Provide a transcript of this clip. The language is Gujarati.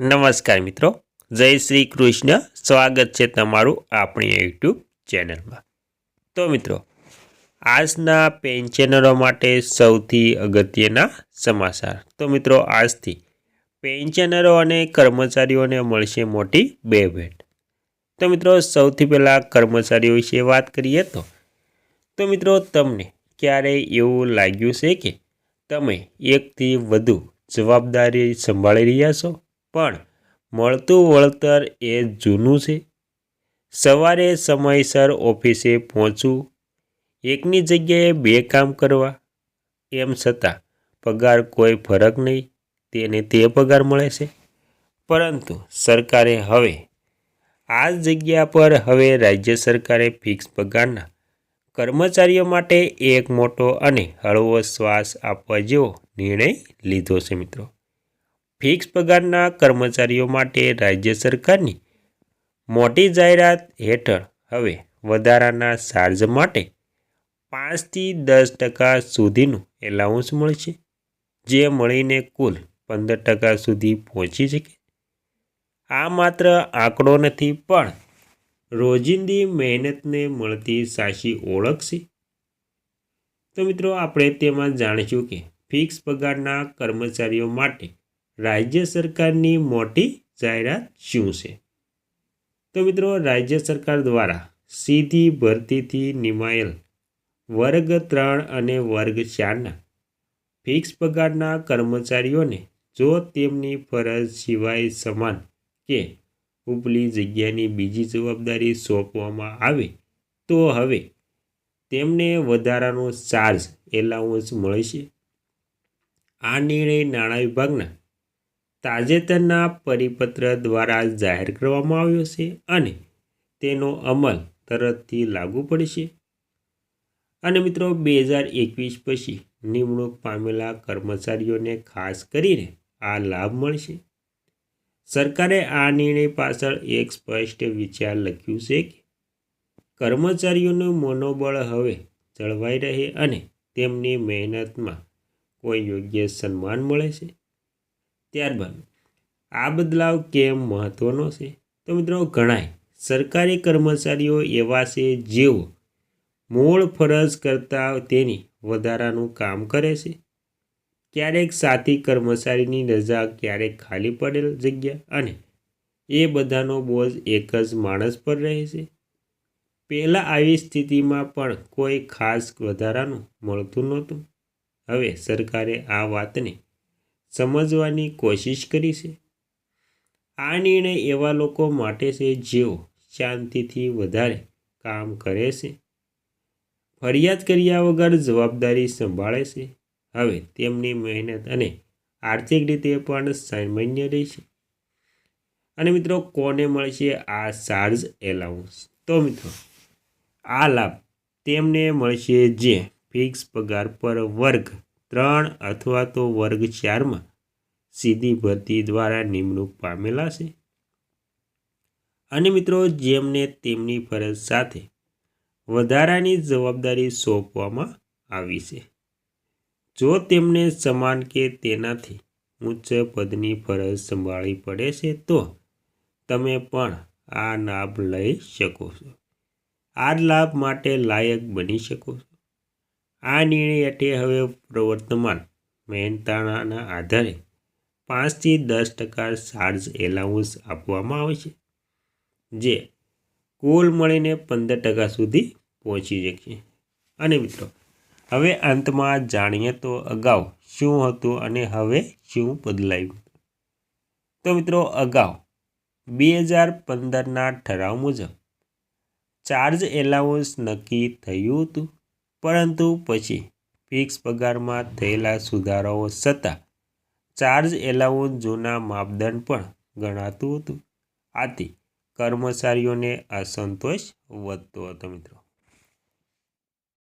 નમસ્કાર મિત્રો. જય શ્રી કૃષ્ણ. સ્વાગત છે તમારું આપણી યુટ્યુબ ચેનલમાં. તો મિત્રો, આજના પેન્શનરો માટે સૌથી અગત્યના સમાચાર. તો મિત્રો, આજથી પેન્શનરો અને કર્મચારીઓને મળશે મોટી બે ભેટ. તો મિત્રો, સૌથી પહેલાં કર્મચારીઓ વિશે વાત કરીએ તો તો મિત્રો, તમને ક્યારેય એવું લાગ્યું છે કે તમે એકથી વધુ જવાબદારી સંભાળી રહ્યા છો? પણ મળતું વળતર એ જૂનું છે. સવારે સમયસર ઓફિસે પહોંચવું, એકની જગ્યાએ બે કામ કરવા, એમ છતાં પગાર કોઈ ફરક નહીં, તેને તે પગાર મળે છે. પરંતુ સરકારે હવે, આ જગ્યા પર હવે રાજ્ય સરકારે ફિક્સ પગારના કર્મચારીઓ માટે એક મોટો અને હળવો શ્વાસ આપવા જેવો નિર્ણય લીધો છે મિત્રો. ફિક્સ પગારના કર્મચારીઓ માટે રાજ્ય સરકારની મોટી જાહેરાત હેઠળ હવે વધારાના ચાર્જ માટે પાંચથી દસ ટકા સુધીનું એલાઉન્સ મળશે, જે મળીને કુલ પંદર ટકા સુધી પહોંચી શકે. આ માત્ર આંકડો નથી, પણ રોજિંદી મહેનતને મળતી સાચી ઓળખ છે. તો મિત્રો, આપણે તેમાં જાણીશું કે ફિક્સ પગારના કર્મચારીઓ માટે રાજ્ય સરકારની મોટી જાહેરાત શું છે? તો મિત્રો, રાજ્ય સરકાર દ્વારા સીધી ભરતીથી નિમાયેલ વર્ગ ત્રણ અને વર્ગ ચારના ફિક્સ પગારના કર્મચારીઓને જો તેમની ફરજ સિવાય સમાન કે ઉપલી જગ્યાની બીજી જવાબદારી સોંપવામાં આવે, તો હવે તેમને વધારાનો ચાર્જ એલાઉન્સ મળશે આ નિર્ણય નાણાં વિભાગના તાજેતરના પરિપત્ર દ્વારા જાહેર કરવામાં આવ્યો છે અને તેનો અમલ તરતથી લાગુ પડશે. અને મિત્રો, બે હજાર એકવીસ પછી નિમણૂક પામેલા કર્મચારીઓને ખાસ કરીને આ લાભ મળશે. સરકારે આ નિર્ણય પાછળ એક સ્પષ્ટ વિચાર લખ્યું છે કે કર્મચારીઓનું મનોબળ હવે જળવાઈ રહે અને તેમની મહેનતમાં કોઈ યોગ્ય સન્માન મળે છે. ત્યારબાદ આ બદલાવ કેમ મહત્ત્વનો છે? તો મિત્રો ઘણાય સરકારી કર્મચારીઓ એવા છે જેઓ મૂળ ફરજ કરતાં તેની વધારાનું કામ કરે છે. ક્યારેક સાથી કર્મચારીની રજા ક્યારેક ખાલી પડેલ જગ્યા અને એ બધાનો બોજ એક જ માણસ પર રહે છે. પહેલાં આવી સ્થિતિમાં પણ કોઈ ખાસ વધારાનું મળતું નહોતું. હવે સરકારે આ વાતને સમજવાની કોશિશ કરી છે. આ નિર્ણય એવા લોકો માટે છે જેઓ શાંતિથી વધારે કામ કરે છે. ફરિયાદ કર્યા વગર જવાબદારી સંભાળે છે. હવે તેમની મહેનત અને આર્થિક રીતે પણ સામાન્ય રહેશે. અને મિત્રો, કોને મળશે આ ચાર્જ એલાઉન્સ તો મિત્રો, આ લાભ તેમને મળશે જે ફિક્સ પગાર પર વર્ગ ત્રણ અથવા તો વર્ગ ચારમાં સીધી ભરતી દ્વારા નિમણૂક પામેલા છે. અને મિત્રો, જેમને તેમની ફરજ સાથે વધારાની જવાબદારી સોંપવામાં આવી છે. જો તેમને સમાન કે તેનાથી ઉચ્ચ પદની ફરજ સંભાળવી પડે છે, તો તમે પણ આ લાભ લઈ શકો છો. આ લાભ માટે લાયક બની શકો છો. આ નિર્ણય હેઠળ હવે પ્રવર્તમાન મહેનતાણાના આધારે પાંચથી દસ ટકા ચાર્જ એલાઉન્સ આપવામાં આવે છે, જે કુલ મળીને પંદર ટકા સુધી પહોંચી શકીએ અને મિત્રો, હવે અંતમાં જાણીએ તો અગાઉ શું હતું અને હવે શું બદલાયું તો મિત્રો, અગાઉ બે હજાર પંદરના ઠરાવ મુજબ ચાર્જ એલાઉન્સ નક્કી થયું હતું. પરંતુ પછી ફિક્સ પગારમાં થયેલા સુધારાઓ છતાં ચાર્જ એલાઉન્સ જૂના માપદંડ પણ ગણાતું હતું. આથી કર્મચારીઓને અસંતોષ વધતો હતો મિત્રો.